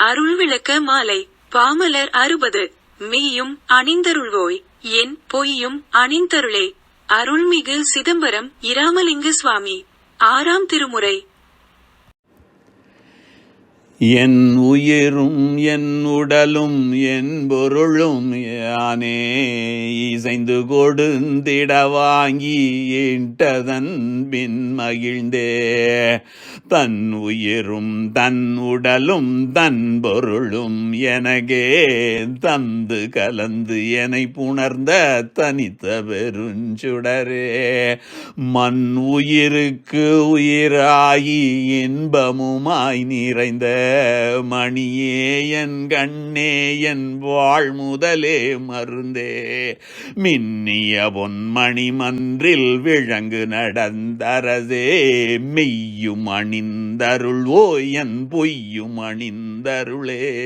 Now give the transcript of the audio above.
அருள் விளக்க மாலை. பாமலர் அறுபது. மெய்யும் அணிந்தருள்வோய். என் பொய்யும் அணிந்தருளே. அருள்மிகு சிதம்பரம் இராமலிங்க சுவாமி. ஆறாம் திருமுறை. என் உயிரும் என் உடலும் என் பொருளும் யானே இசைந்து கொடுந்திட வாங்கி ஈட்டதன் பின் மகிழ்ந்தே. தன் உயிரும் தன் உடலும் தன் பொருளும் எனகே தந்து கலந்து என்னை புணர்ந்த தனித்த பெருஞ்சுடரே. மண் உயிருக்கு உயிராகி இன்பமுமாய் நிறைந்த மணியே என் கண்ணே என் வாழ் முதலே மருந்தே. மின்னிய பொன்மணி மன்றில் விழங்கு நடந்தரசே. மெய்யும் அணிந்தருள்வோ என் பொய்யும் அணிந்தருளே.